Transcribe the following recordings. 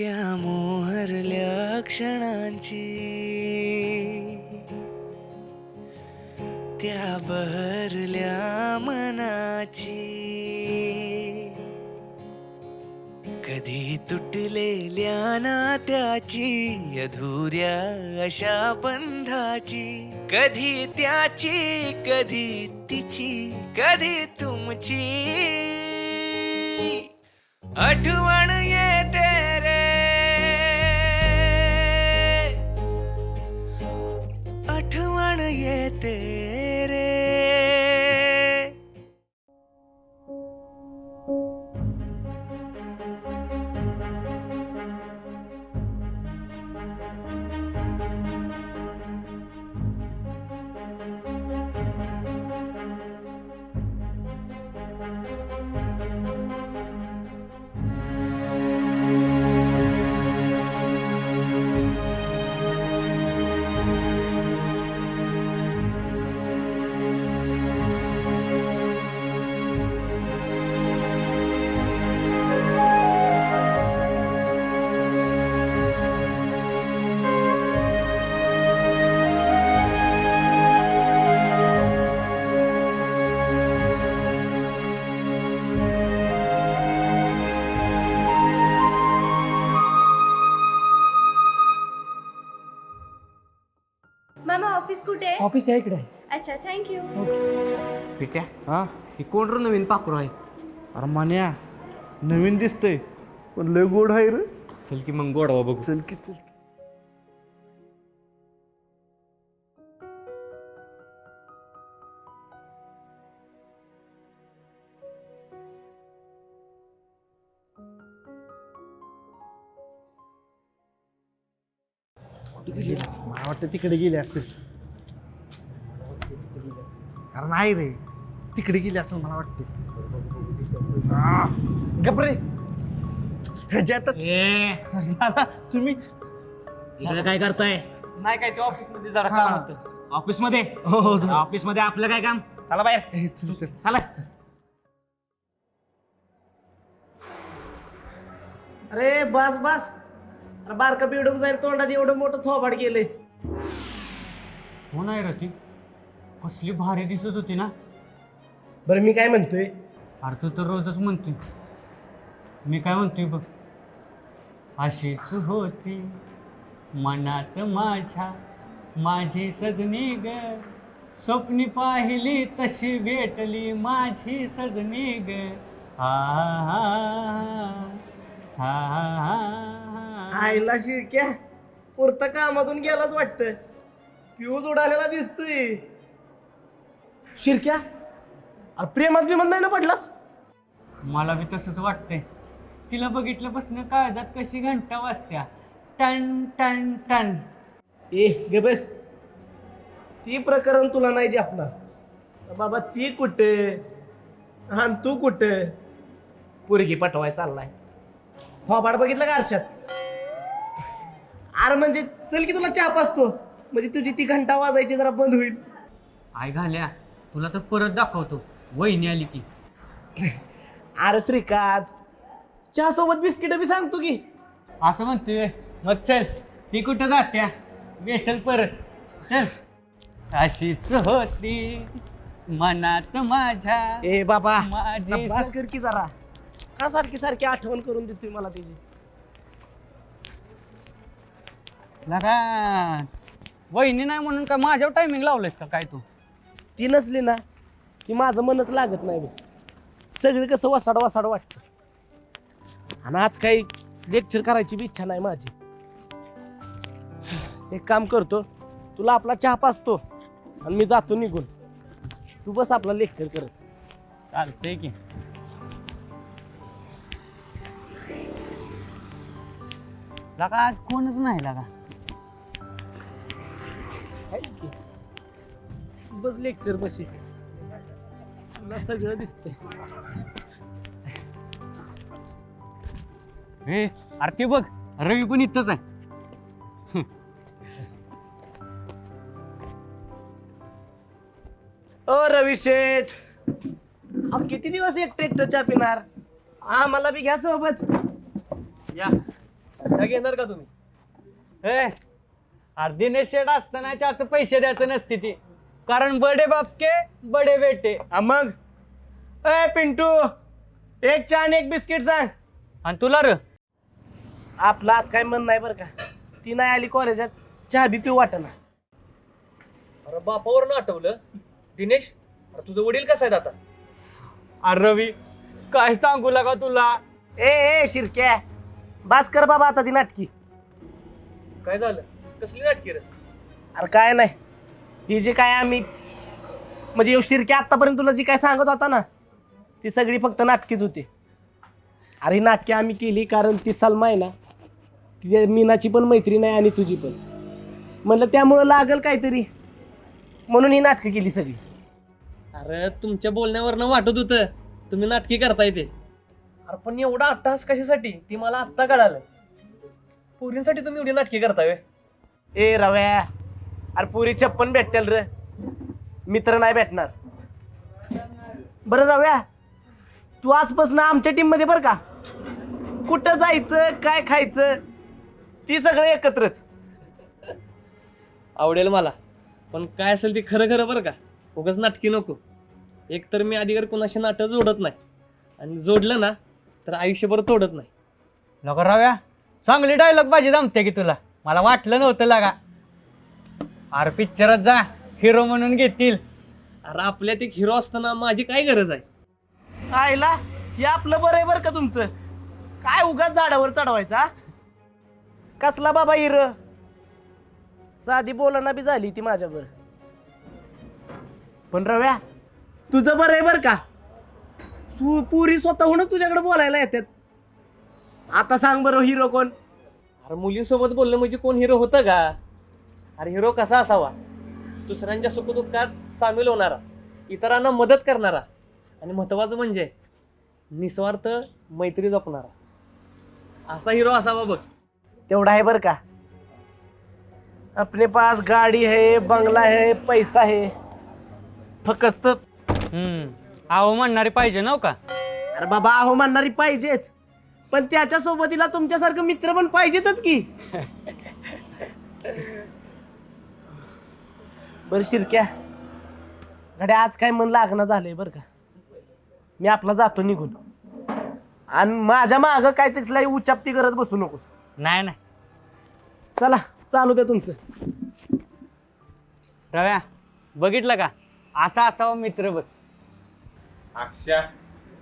त्या मोहरल्या क्षणांची. त्या बहरल्या मनाची. कधी तुटलेल्या नात्याची अधुऱ्या अशा बंधाची. कधी त्याची कधी तिची कधी तुमची. आठवण मामा ऑफिस कुठे आहे? ऑफिस आहे इकडे. अच्छा थँक्यू पिट्या हा? ही कोण रे नवीन पाखरू आहे? अरे मान्या नवीन दिसतंय पण लय गोड आहे रे. चल की मग गोडवा बघू. चल की चल मला वाटतं तिकडे गेली असेल. अरे नाही रे. तिकडे गेली असेल मला वाटतं. गपरे ह्याच्यात दादा, तुम्ही इकडे काय करताय? नाही काय ते ऑफिसमध्ये जरा हा. काम होतं. ऑफिसमध्ये हो हो. ऑफिसमध्ये आपलं काय काम? चला बाहेर. ए, चल, चल. चला. अरे बस बस. अरे बारका बिडूक जाईल तोंडात एवढं मोठं थोबाड गेलंयस हो नाही रे ती कसली भारी दिसत होती ना. बरं मी काय म्हणतोय? अरे तू तर रोजच म्हणतोय. मी काय म्हणतोय बघ. अशीच होती मनात माझ्या माझी सजनी ग. स्वप्नी पाहिली तशी भेटली माझी सजनी ग. हा हा हा हा. आईला शिरक्या पुरता कामातून गेलाच वाटतं. फ्यूज उडालेला दिसतोय. शिरक्या अरे प्रेमात बिमात नाही ना पडलास? मला बी तसंच वाटतंय. तिला बघितल्यापासून काळजात कशी घंटा वाजत्या. टन टन टन. ए गे बस. ती प्रकरण तुला नाही आपणार बाबा ती कुठे? आणि तू कुठे? पोरगी पटवाय चाललाय. थोबाड बघितलं का आरशात? अरे म्हणजे चल की तुला चहा पाचतो म्हणजे तुझी ती घंटा वाजायची जरा बंद होईल. आय घाल्या तुला तर परत दाखवतो. वहिनी आली की. अरे श्रीकांत चहा सोबत बिस्किट बी सांगतो की. असं म्हणतोय मग चल ती कुठं जात्या? भेटल परत. चल. अशीच होती मनात माझ्या. ए बाबा माझी कर की जरा. का सारखी सारखी आठवण करून देतोय मला त्याची? लगा वहिनी नाही म्हणून काय माझ्यावर टायमिंग लावलंयस का काय तू? ती नसली ना की माझं मनच लागत नाही बघ. सगळं कसं वसाड वसाड वाटतं. आणि आज काही लेक्चर करायची बी इच्छा नाही माझी. एक काम करतो तुला आपला चहा पाचतो आणि मी जातो निघून. तू बस आपला लेक्चर करत चालतंय की. लगा आज कोणच नाही लगा. की? बस लेक्चर बशी. तुला सगळं दिसतंय. हे अरे ते बघ रवी पण इथंच आहे. ओ रवी शेठ. अहो, किती दिवस एकटं एकटं चहा पिणार? आम्हाला बी घ्या सोबत. या. चहा घेणार का तुम्ही? ए अरे दिनेश शेठ असताना त्याचं पैसे द्यायचं नसते ती. कारण बडे बापके बडे बेटे. हा मग? ए पिंटू एक चहा आणि एक बिस्किट सांग. आणि तुला र? आपलं आज काय मन नाही बरं का. ती नाही आली कॉलेजात चहा बी पिऊ वाटना. अरे बापावरून आठवलं दिनेश अरे तुझं वडील कसं आहेत आता? अरे रवी काय सांगू लागा तुला? ए ए शिरक्या. बास कर बाबा आता ती नाटकी. काय झालं? कसली नाटकी रे अरे काय नाही. ही जी काय आम्ही म्हणजे शिरक्या आतापर्यंत तुला जी काय सांगत होता ना ती सगळी फक्त नाटकीच होती. अरे ही नाटकी आम्ही केली कारण ती सलमा आहे ना ती मीनाची पण मैत्रीण आहे आणि तुझी पण. म्हणलं त्यामुळं लागल काहीतरी. म्हणून ही नाटकं केली सगळी. अरे तुमच्या बोलण्यावरनं वाटत होतं तुम्ही नाटकी करताय ते. अरे पण एवढा अट्टास कशासाठी? ती मला आत्ता कळालं. पोरींसाठी तुम्ही एवढी नाटकी करताय व्हय? ए रव्या. अरे पुरी छप्पन भेटतील र. मित्र नाही भेटणार. बरं रव्या. तू आजपासून आमच्या टीममध्ये बरं का? कुठं जायचं काय खायचं? ती सगळं एकत्रच. आवडेल मला. पण काय असेल ते खरं खरं बरं का? उगाच नाटकी नको. एक तर मी अधिकार कोणाशी नाटक जोडत नाही आणि जोडलं ना तर आयुष्यभर तोडत नाही. नको रव्या. चांगली डायलॉग पाहिजे जमते की तुला. मला वाटलं नव्हतं लागा. अरे पिक्चरात जा हिरो म्हणून घेतील. अरे आपल्यात एक हिरो असताना माझी काय गरज आहे? आईला हे आपलं बरं आहे बरं का तुमचं? काय उगाच झाडावर चढवायचा हा? कसला बाबा हिर साधी बोलणं बी झाली ती माझ्यावर. पण रव्या तुझं बरं आहे बरं का? सु पुरी स्वतःहूनच तुझ्याकडे बोलायला येतात. आता सांग बरं हिरो कोण? अरे मुलींसोबत बोलणं म्हणजे कोण हिरो होतं का? अरे हिरो कसा असावा? दुसऱ्यांच्या सुखदुःखात सामील होणारा इतरांना मदत करणारा आणि महत्वाचं म्हणजे निस्वार्थ मैत्री जपणारा. असा हिरो असावा बघ. तेवढा आहे बरं का? अपने पास गाडी है बंगला है पैसा है फकस्त हम्म आहो म्हणणारी पाहिजे नव का? अरे बाबा अहो म्हणणारी पाहिजेच. पण त्याच्या सोबतीला तुमच्यासारखं मित्र पण पाहिजेतच की. बर शिरक्या. गड्या आज काय मन लागणं झालंय बरं का? मी आपला जातो निघून. आणि माझ्या माग काय तिसला उचापती करत बसू नकोस. नाही नाही. चला चालू द्या तुमचं. रव्या बघितलं का? असा असावा मित्र बघ. अक्षा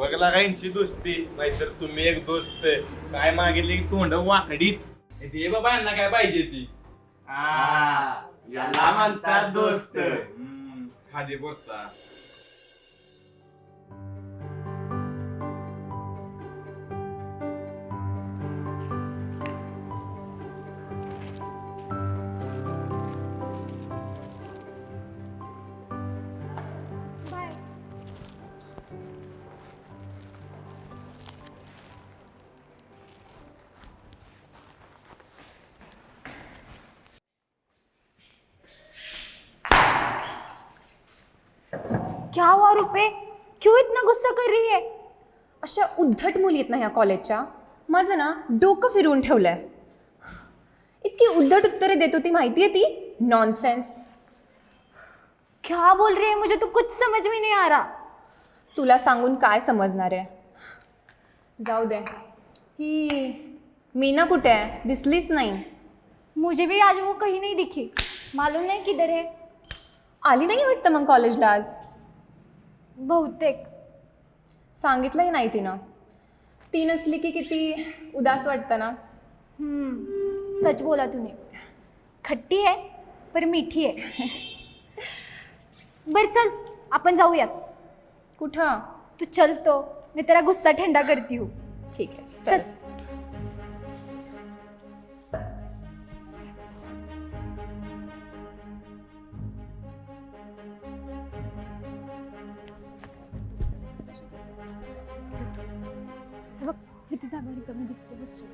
बघ लागा यांची दोस्ती? नाहीतर तुम्ही एक दोस्त. काय मागितले की तोंड वाकडीच. ते बाबा यांना काय पाहिजे ती? याला म्हणतात दोस्त. खाली बोलता क्या हुआ रुपे? क्यों इतना गुस्सा कर रही है? अशा उद्धट मुली आहेत ना ह्या कॉलेजच्या. माझं ना डोकं फिरवून ठेवलंय. इतकी उद्धट उत्तरे देत होती माहिती आहे ती? नॉनसेन्स क्या बोल रही है? मुझे तो कुछ समझ में नहीं आ रहा. तुला सांगून काय समजणार आहे? जाऊ दे. ही मीना कुठे आहे? दिसलीच नाही. मुझे भी आज वो कहीं नहीं दिखी. मालूम नहीं किधर है. आली नाही वाटतं मग कॉलेजला आज? बहुतेक. सांगितलंही नाही तिनं. ती नसली की किती उदास वाटतं ना. हम्म, सच बोला तूने खट्टी है पर मीठी है बर चल अपन जाऊयात. कुठं? तू चल तो मैं तेरा गुस्सा ठंडा करती हूँ. ठीक आहे चल. बघ इथे जागा रिकामी दिसते बसू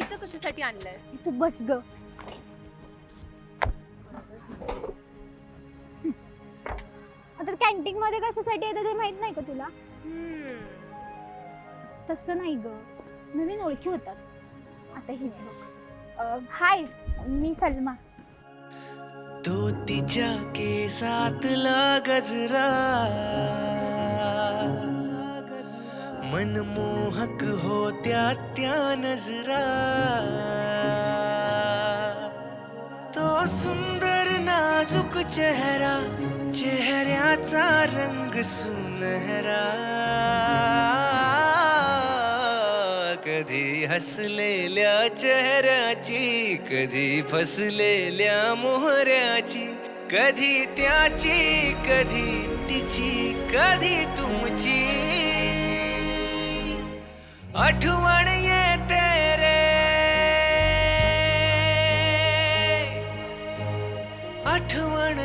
इथं कशासाठी आणलंयस? तू बस ग. आता कॅन्टीन मध्ये कशासाठी येतं ते माहीत नाही का तुला? तसं नाही ग. नवीन ओळखी होतात. आता हीच बघ. हाय मी सलमा. तो तिच्या केसातला गजरा. मनमोहक होत्या त्या नजरा. तो सुंदर नाजूक चेहरा चेहऱ्याचा रंग सुनहरा. कधी हसलेल्या चेहऱ्याची कधी फसलेल्या मोहऱ्याची कधी त्याची कधी तिची कधी तुमची. आठवण येते रे आठवण